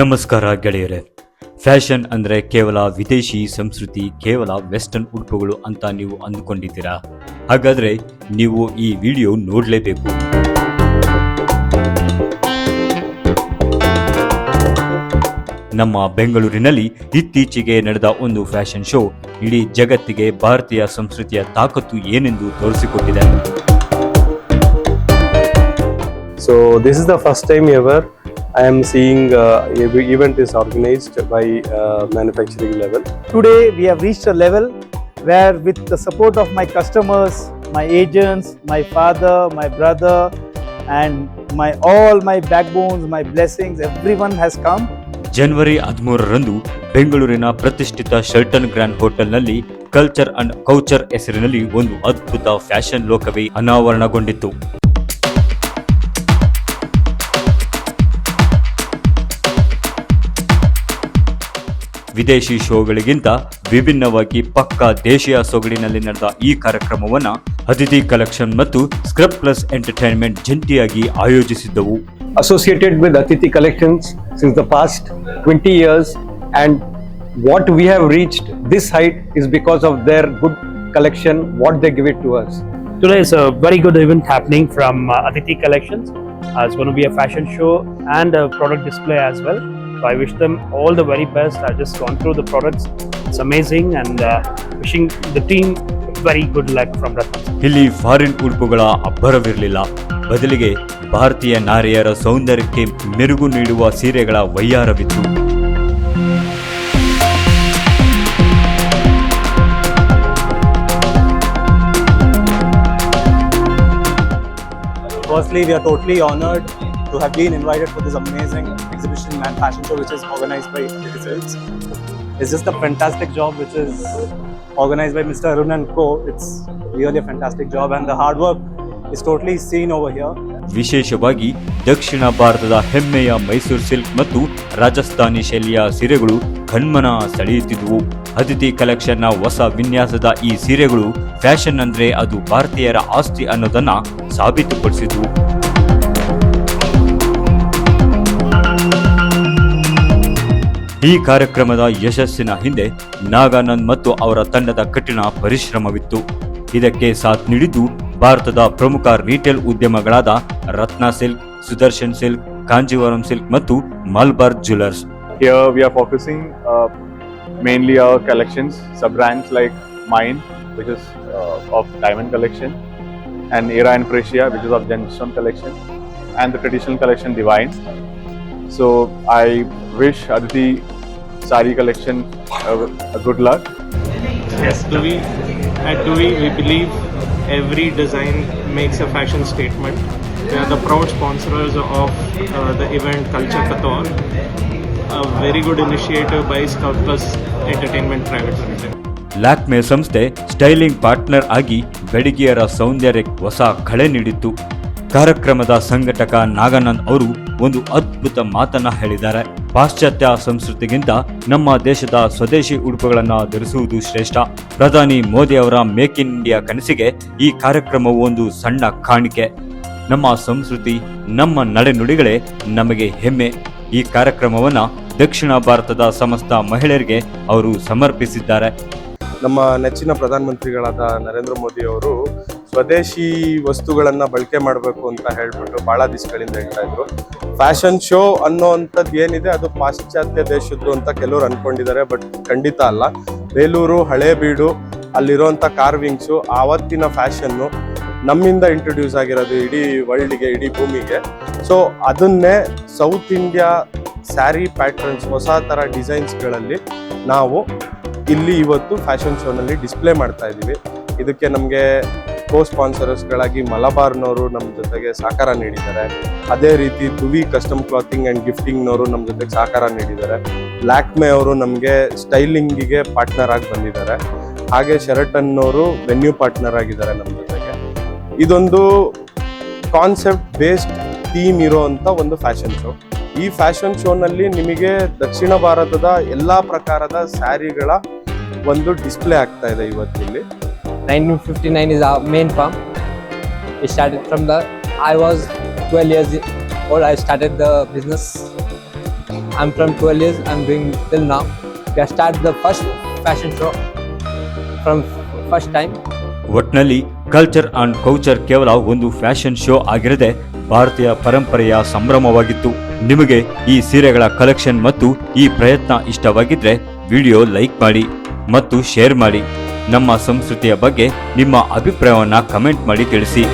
ನಮಸ್ಕಾರ ಗೆಳೆಯರೆ. ಫ್ಯಾಷನ್ ಅಂದ್ರೆ ಕೇವಲ ವಿದೇಶಿ ಸಂಸ್ಕೃತಿ, ಕೇವಲ ವೆಸ್ಟರ್ನ್ ಉಡುಪುಗಳು ಅಂತ ನೀವು ಅಂದುಕೊಂಡಿದ್ದೀರಾ? ಹಾಗಾದ್ರೆ ನೀವು ಈ ವಿಡಿಯೋ ನೋಡಲೇಬೇಕು. ನಮ್ಮ ಬೆಂಗಳೂರಿನಲ್ಲಿ ಇತ್ತೀಚೆಗೆ ನಡೆದ ಒಂದು ಫ್ಯಾಷನ್ ಶೋ ಇಡೀ ಜಗತ್ತಿಗೆ ಭಾರತೀಯ ಸಂಸ್ಕೃತಿಯ ತಾಕತ್ತು ಏನೆಂದು ತೋರಿಸಿಕೊಟ್ಟಿದೆ. So this is the first time ever I am seeing uh, every event is organized by uh, manufacturing level. Today we have reached a level where with the support of my customers, my agents, my father, my brother and my all my backbones, my blessings, everyone has come. ಜನವರಿ ಹದಿಮೂರರಂದು ಬೆಂಗಳೂರಿನ ಪ್ರತಿಷ್ಠಿತ Shelton grand ಹೋಟೆಲ್ನಲ್ಲಿ culture and couture ಹೆಸರಿನಲ್ಲಿ ಒಂದು ಅದ್ಭುತ fashion ಲೋಕವೇ ಅನಾವರಣಗೊಂಡಿತ್ತು ವಿದೇಶಿ ಶೋಗಳಿಗಿಂತ ವಿಭಿನ್ನವಾಗಿ ಪಕ್ಕಾ ದೇಶೀಯ ಸೊಗಡಿನಲ್ಲಿ ನಡೆದ ಈ ಕಾರ್ಯಕ್ರಮವನ್ನು ಅತಿಥಿ ಕಲೆಕ್ಷನ್ ಮತ್ತು ಸ್ಕ್ರಿಪ್ ಪ್ಲಸ್ ಎಂಟರ್ಟೈನ್ಮೆಂಟ್ ಜಂಟಿಯಾಗಿ ಆಯೋಜಿಸಿದ್ದವು Associated with Atiti Collections since the past 20 years and what we have reached this height is because of their good collection, what they give it to us. Today is a very good event happening from uh, Aditi Collections. Uh, it's going to be a fashion show and a product display as well. So I wish them all the very best. I've just gone through the products. It's amazing and uh, wishing the team very good luck from Ratna. ಇಲ್ಲಿ foreign ಉಡುಪುಗಳ ಅಬ್ಬರವಿರಲಿಲ್ಲ ಬದಲಿಗೆ ಭಾರತೀಯ ನಾರಿಯರ ಸೌಂದರ್ಯಕ್ಕೆ ಮೆರುಗು ನೀಡುವ ಸೀರೆಗಳ ವೈಯಾರವಿತ್ತು Firstly, we are totally honored to have been invited for this amazing exhibition and fashion show, which is organized by Silks. It's just a fantastic job, which is organized by Mr. Arun and Co. It's really a fantastic job, and the hard work is totally seen over here. ವಿಶೇಷವಾಗಿ ದಕ್ಷಿಣ ಭಾರತದ ಹೆಮ್ಮೆಯ Mysuru silk ಮತ್ತು ರಾಜಸ್ಥಾನಿ ಶೈಲಿಯ ಸೀರೆಗಳು ಕಣ್ಮನ ಸೆಳೆಯುತ್ತಿದ್ವು ಅತಿಥಿ ಕಲೆಕ್ಷನ್ನ ಹೊಸ ವಿನ್ಯಾಸದ ಈ ಸೀರೆಗಳು ಫ್ಯಾಷನ್ ಅಂದ್ರೆ ಅದು ಭಾರತೀಯರ ಆಸ್ತಿ ಅನ್ನೋದನ್ನ ಸಾಬೀತುಪಡಿಸಿದ್ವು ಈ ಕಾರ್ಯಕ್ರಮದ ಯಶಸ್ಸಿನ ಹಿಂದೆ ನಾಗಾನಂದ್ ಮತ್ತು ಅವರ ತಂಡದ ಕಠಿಣ ಪರಿಶ್ರಮವಿತ್ತು ಇದಕ್ಕೆ ಸಾಥ್ ನೀಡಿದ್ದು ಭಾರತದ ಪ್ರಮುಖ retail ಉದ್ಯಮಗಳಾದ Ratna silk Sudarshan silk Kanjeevaram silk ಮತ್ತು Malabar jewellers Here we are focusing uh, mainly our collections, sub brands like mine, which is uh, of diamond collection, and Era and Precious, which is of gemstone collection, and the traditional collection Divine. So I wish Aditi Sari collection a, a good luck. Yes, do we At Dewey, we believe every design makes a fashion statement. We are the proud sponsors of uh, the event Culture Kator, a very good initiative by Scout Plus Entertainment Private Limited. Lakme ಸಂಸ್ಥೆ styling partner ಆಗಿ ಬೆಡಗಿಯರ ಸೌಂದರ್ಯಕ್ಕೆ ಹೊಸ ಕಳೆ ನೀಡಿತ್ತು ಕಾರ್ಯಕ್ರಮದ ಸಂಘಟಕ ನಾಗಾನಂದ್ ಅವರು ಒಂದು ಅದ್ಭುತ ಮಾತನ್ನ ಹೇಳಿದ್ದಾರೆ. ಪಾಶ್ಚಾತ್ಯ ಸಂಸ್ಕೃತಿಗಿಂತ ನಮ್ಮ ದೇಶದ ಸ್ವದೇಶಿ ಉಡುಪುಗಳನ್ನು ಧರಿಸುವುದು ಶ್ರೇಷ್ಠ. ಪ್ರಧಾನಿ ಮೋದಿ ಅವರ ಮೇಕ್ ಇನ್ ಇಂಡಿಯಾ ಕನಸಿಗೆ ಈ ಕಾರ್ಯಕ್ರಮವು ಒಂದು ಸಣ್ಣ ಕಾಣಿಕೆ. ನಮ್ಮ ಸಂಸ್ಕೃತಿ, ನಮ್ಮ ನಡೆನುಡಿಗಳೇ ನಮಗೆ ಹೆಮ್ಮೆ. ಈ ಕಾರ್ಯಕ್ರಮವನ್ನ ದಕ್ಷಿಣ ಭಾರತದ ಸಮಸ್ತ ಮಹಿಳೆಯರಿಗೆ ಅವರು ಸಮರ್ಪಿಸಿದ್ದಾರೆ. ನಮ್ಮ ನೆಚ್ಚಿನ ಪ್ರಧಾನಮಂತ್ರಿಗಳಾದ ನರೇಂದ್ರ ಮೋದಿ ಅವರು ಸ್ವದೇಶಿ ವಸ್ತುಗಳನ್ನು ಬಳಕೆ ಮಾಡಬೇಕು ಅಂತ ಹೇಳ್ಬಿಟ್ಟು ಬಹಳ ದಿವಸಗಳಿಂದ ಹೇಳ್ತಾ ಇದ್ರು. ಫ್ಯಾಷನ್ ಶೋ ಅನ್ನೋವಂಥದ್ದು ಏನಿದೆ, ಅದು ಪಾಶ್ಚಾತ್ಯ ದೇಶದ್ದು ಅಂತ ಕೆಲವರು ಅನ್ಕೊಂಡಿದ್ದಾರೆ, ಬಟ್ ಖಂಡಿತ ಅಲ್ಲ. ಬೇಲೂರು, ಹಳೇಬೀಡು ಅಲ್ಲಿರೋಂಥ ಕಾರ್ವಿಂಗ್ಸು ಆವತ್ತಿನ ಫ್ಯಾಷನ್ನು ನಮ್ಮಿಂದ ಇಂಟ್ರೊಡ್ಯೂಸ್ ಆಗಿರೋದು ಇಡೀ ವರ್ಲ್ಡ್ಗೆ ಇಡೀ ಭೂಮಿಗೆ. ಸೊ ಅದನ್ನೇ ಸೌತ್ ಇಂಡಿಯಾ ಸ್ಯಾರಿ ಪ್ಯಾಟ್ರನ್ಸ್ ಹೊಸ ಥರ ಡಿಸೈನ್ಸ್ಗಳಲ್ಲಿ ನಾವು ಇಲ್ಲಿ ಇವತ್ತು ಫ್ಯಾಷನ್ ಶೋನಲ್ಲಿ ಡಿಸ್ಪ್ಲೇ ಮಾಡ್ತಾ ಇದ್ದೀವಿ ಇದಕ್ಕೆ ನಮಗೆ ಕೋ ಸ್ಪಾನ್ಸರ್ಸ್ಗಳಾಗಿ ಮಲಬಾರ್ನವರು ನಮ್ಮ ಜೊತೆಗೆ ಸಹಕಾರ ನೀಡಿದ್ದಾರೆ. ಅದೇ ರೀತಿ ದುವಿ ಕಸ್ಟಮ್ ಕ್ಲಾತಿಂಗ್ ಆ್ಯಂಡ್ ಗಿಫ್ಟಿಂಗ್ನವರು ನಮ್ಮ ಜೊತೆಗೆ ಸಹಕಾರ ನೀಡಿದ್ದಾರೆ. ಲ್ಯಾಕ್ಮೆ ಅವರು ನಮಗೆ ಸ್ಟೈಲಿಂಗಿಗೆ ಪಾರ್ಟ್ನರ್ ಆಗಿ ಬಂದಿದ್ದಾರೆ. ಹಾಗೆ ಶೆರಟನ್ನವರು ವೆನ್ಯೂ ಪಾರ್ಟ್ನರ್ ಆಗಿದ್ದಾರೆ ನಮ್ಮ ಜೊತೆಗೆ. ಇದೊಂದು ಕಾನ್ಸೆಪ್ಟ್ ಬೇಸ್ಡ್ ಥೀಮ್ ಇರೋವಂಥ ಒಂದು ಫ್ಯಾಷನ್ ಶೋ ಈ ಫ್ಯಾಷನ್ ಶೋನಲ್ಲಿ ನಿಮಗೆ ದಕ್ಷಿಣ ಭಾರತದ ಎಲ್ಲ ಪ್ರಕಾರದ ಸ್ಯಾರಿಗಳ ಒಂದು ಡಿಸ್ಪ್ಲೇ ಆಗ್ತಾ ಇದೆ ಇವತ್ತಿಲ್ಲಿ. 1959 is our main farm. It started from the I was 12 years old. I started the business. I'm from 12 years. I'm doing till now. We started the first fashion show from first time. ಒಟ್ನಲ್ಲಿ culture and couture ಕೇವಲ ಒಂದು fashion show ಆಗಿರದೆ ಭಾರತೀಯ ಪರಂಪರೆಯ ಸಂಭ್ರಮವಾಗಿತ್ತು ನಿಮಗೆ ಈ ಸೀರೆಗಳ collection ಮತ್ತು ಈ ಪ್ರಯತ್ನ ಇಷ್ಟವಾಗಿದ್ರೆ ವಿಡಿಯೋ ಲೈಕ್ ಮಾಡಿ ಮತ್ತು ಶೇರ್ ಮಾಡಿ ನಮ್ಮ ಸಂಸ್ಕೃತಿಯ ಬಗ್ಗೆ ನಿಮ್ಮ ಅಭಿಪ್ರಾಯವನ್ನು ಕಮೆಂಟ್ ಮಾಡಿ ತಿಳಿಸಿ.